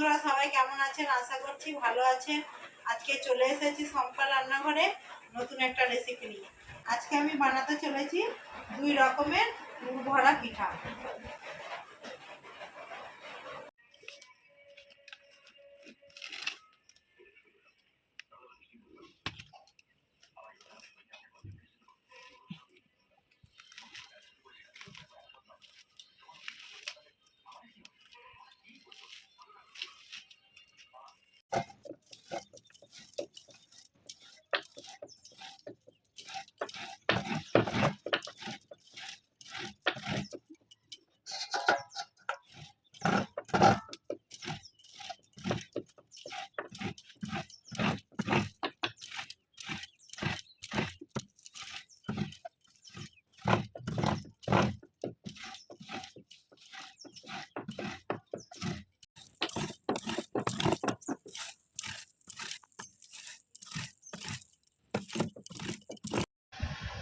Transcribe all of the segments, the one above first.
বন্ধুরা, সবাই কেমন আছেন? আশা করছি ভালো আছেন। আজকে চলে এসেছি সম্পা রান্নাঘরে নতুন একটা রেসিপি নিয়ে। আজকে আমি বানাতে চলেছি দুই রকমের গুড় ভরা পিঠা।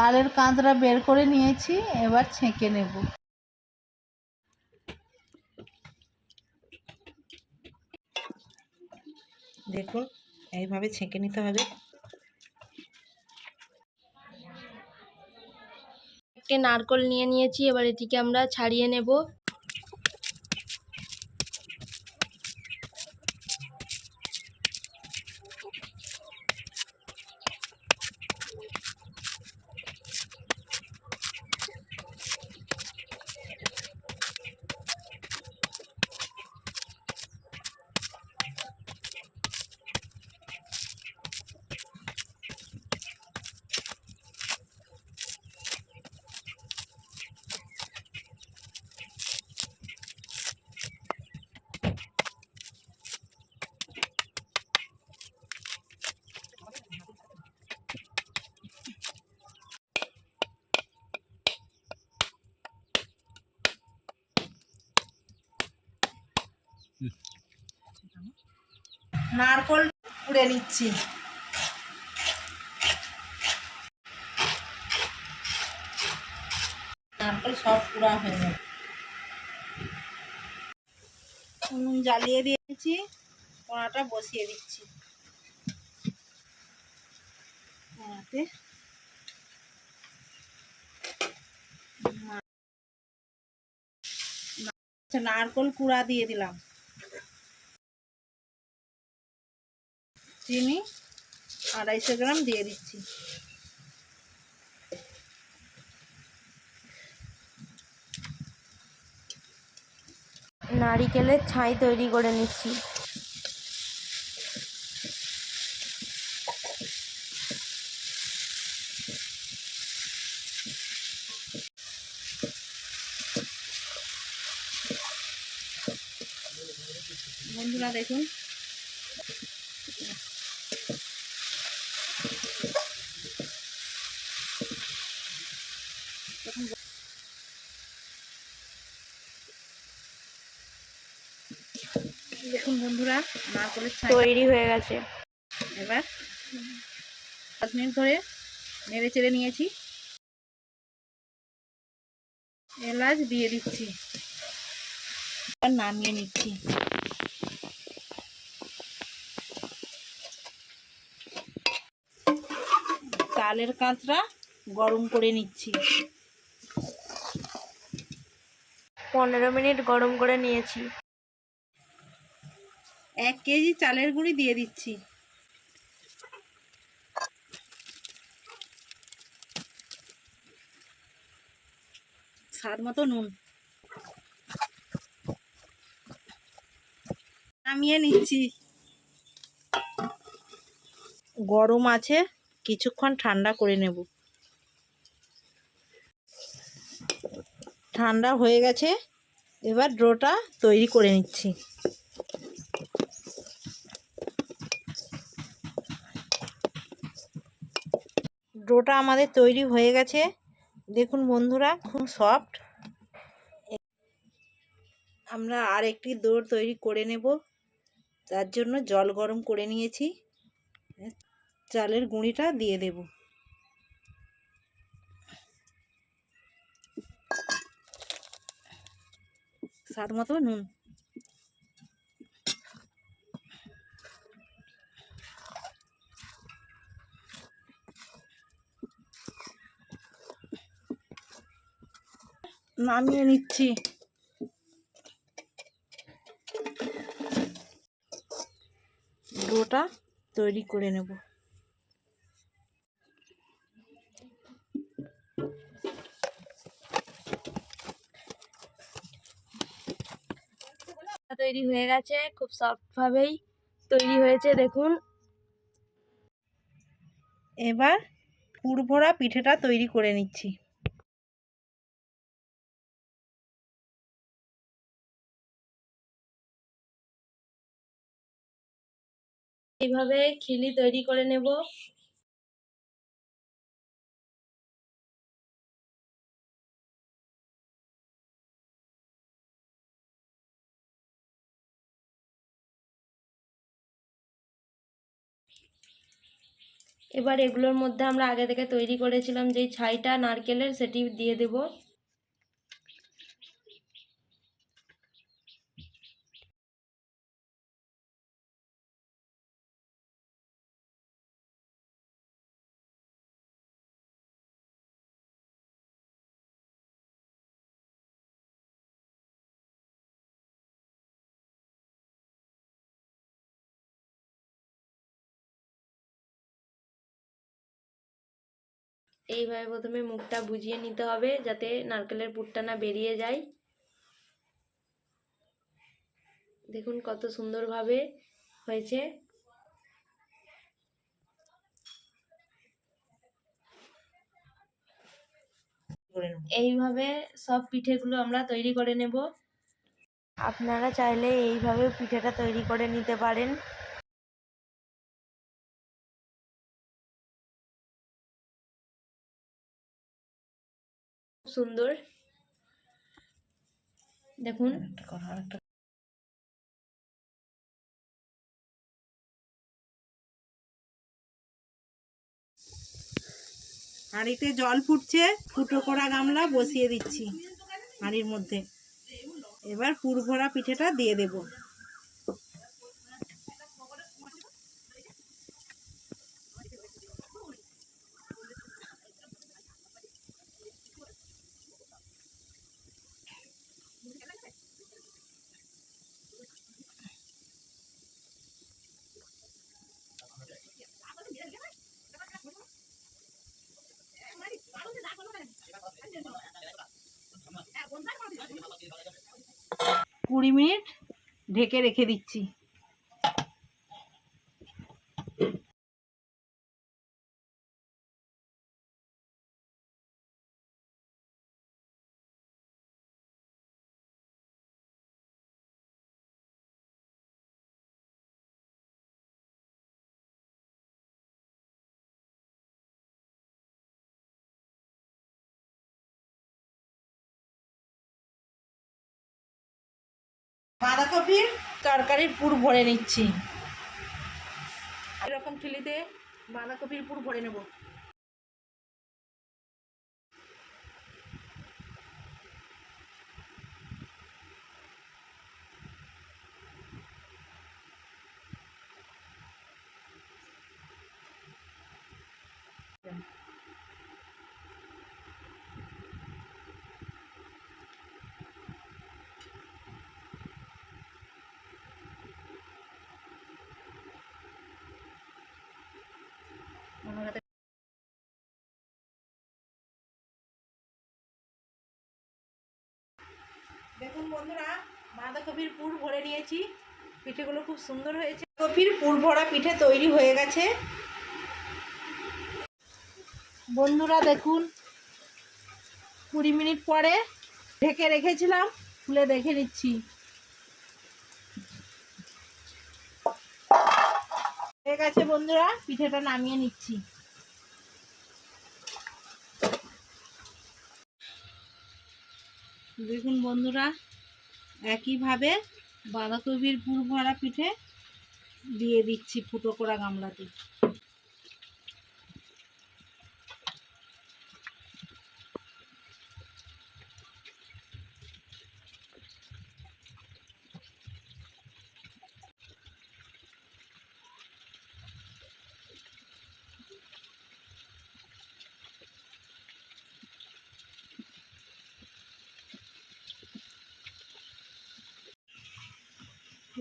তালের কাঁদরা বের করে নিয়েছি এবার ছেঁকে নেব। দেখুন এইভাবে ছেঁকে নিতে হবে। একটি নারকল নিয়ে নিয়েছি এবার এটিকে আমরা ছাড়িয়ে নেব। নারকল কুড়ে নিচ্ছি। নারকল সব কুড়া হয়ে গেল। উনুন জ্বালিয়ে দিয়েছি, কড়াটা বসিয়ে দিচ্ছি। কড়াতে নারকল কুড়া দিয়ে দিলাম। চিনি আড়াইশো গ্রাম দিয়ে দিচ্ছি। নারিকেলের ছাই তৈরি করে নিচ্ছি। বন্ধুরা দেখুন দেখুন বন্ধুরা নারকলের ছাই তৈরি হয়ে গেছে। এবার পাঁচ মিনিট ধরে নেড়ে চেড়ে নিয়েছি। এলাচ দিয়ে দিচ্ছি। এবার নামিয়ে নিচ্ছি। তালের কাঁচরা গরম করে নিচ্ছি। পনেরো মিনিট গরম করে নিয়েছি। এক কেজি চালের গুঁড়ি দিয়ে দিচ্ছি। স্বাদ মতো নুন। নামিয়ে নিচ্ছি। গরম আছে, কিছুক্ষণ ঠান্ডা করে নেব। ঠান্ডা হয়ে গেছে, এবার ড্রোটা তৈরি করে নিচ্ছি। ডোটা আমাদের তৈরি হয়ে গেছে। দেখুন বন্ধুরা, খুব সফট আমরা আর একটি দৌড় তৈরি করে নেব। তার জন্য জল গরম করে নিয়েছি। চালের গুঁড়িটা দিয়ে দেব। স্বাদ মতো নুন। নামিয়ে নিচ্ছি। ডোটা তৈরি করে নেব। তৈরি হয়ে গেছে, খুব সফটভাবেই তৈরি হয়েছে, দেখুন। এবার পুর ভরা পিঠেটা তৈরি করে নিচ্ছি। এইভাবে খিলি তৈরি করে নেব। এবার এগুলোর মধ্যে আমরা আগে থেকে তৈরি করেছিলাম যেই ছাইটা নারকেলের সেটি দিয়ে দেব। এইভাবে প্রথমে মুখটা বুঝিয়ে নিতে হবে যাতে নারকেলের পুরটা না বেরিয়ে যায়। দেখুন কত সুন্দরভাবে হয়েছে। এইভাবে সব পিঠেগুলো আমরা তৈরি করে নেব। আপনারা চাইলে এইভাবে পিঠেটা তৈরি করে নিতে পারেন। সুন্দর। দেখুন। হাঁড়িতে জল ফুটছে, ফুটো করা গামলা বসিয়ে দিচ্ছি হাঁড়ির মধ্যে। এবার পুর ভরা পিঠেটা দিয়ে দেব। কুড়ি মিনিট ঢেকে রেখে দিচ্ছি। বাঁধাকপির তরকারির পুর ভরে নিচ্ছি। এরকম ঠেলিতে বাঁধাকপির পুর ভরে নেব আমার হাতে দেখুন বন্ধুরা, বাঁধাকপির পুর ভরে নিয়েছি। পিঠেগুলো খুব সুন্দর হয়েছে। কপির পুর ভরা পিঠে তৈরি হয়ে গেছে। বন্ধুরা, দেখুন, কুড়ি মিনিট পরে ঢেকে রেখেছিলাম, খুলে দেখে নিচ্ছি। হয়ে গেছে বন্ধুরা, পিঠেটা নামিয়ে নিচ্ছি। দেখুন বন্ধুরা একইভাবে বাঁধাকপির ফুল ভরা পিঠে দিয়ে দিচ্ছি ফুটো করা গামলাতে।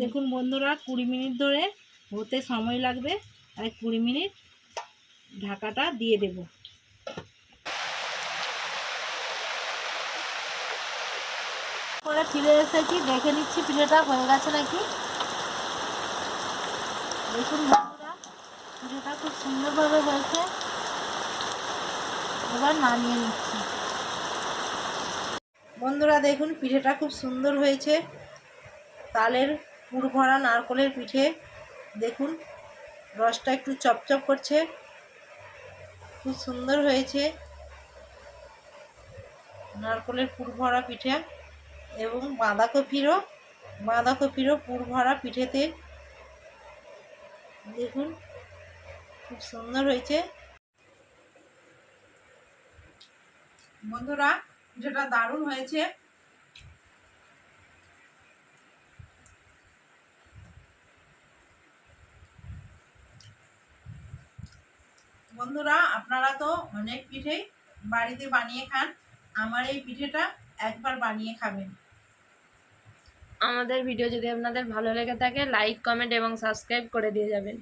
দেখুন বন্ধুরা, কুড়ি মিনিট ধরে হতে সময় লাগবে আর কুড়ি মিনিট ঢাকাটা দিয়ে দেব। পরে ফিরে এসেছি, দেখে নিচ্ছি পিঠেটা হয়ে গেছে নাকি। দেখুন বন্ধুরা, পিঠেটা খুব সুন্দরভাবে হয়েছে। এবার নামিয়ে নিচ্ছি। বন্ধুরা, দেখুন পিঠেটা খুব সুন্দর হয়েছে। তালের পুর ভরা নারকলের পিঠে, দেখুন, রসটা একটু চপচপ করছে। খুব সুন্দর হয়েছে নারকলের পুর ভরা পিঠে এবং বাঁধাকপিরও বাঁধাকপিরও পুর ভরা পিঠেতে। দেখুন, খুব সুন্দর হয়েছে। বন্ধুরা, যেটা দারুণ হয়েছে বন্ধুরা, আপনারা তো অনেক পিঠেই বাড়িতে বানিয়ে খান। আমার এই পিঠেটা একবার বানিয়ে খাবেন। আমাদের ভিডিও যদি আপনাদের ভালো লেগে থাকে লাইক কমেন্ট এবং সাবস্ক্রাইব করে দিয়ে যাবেন।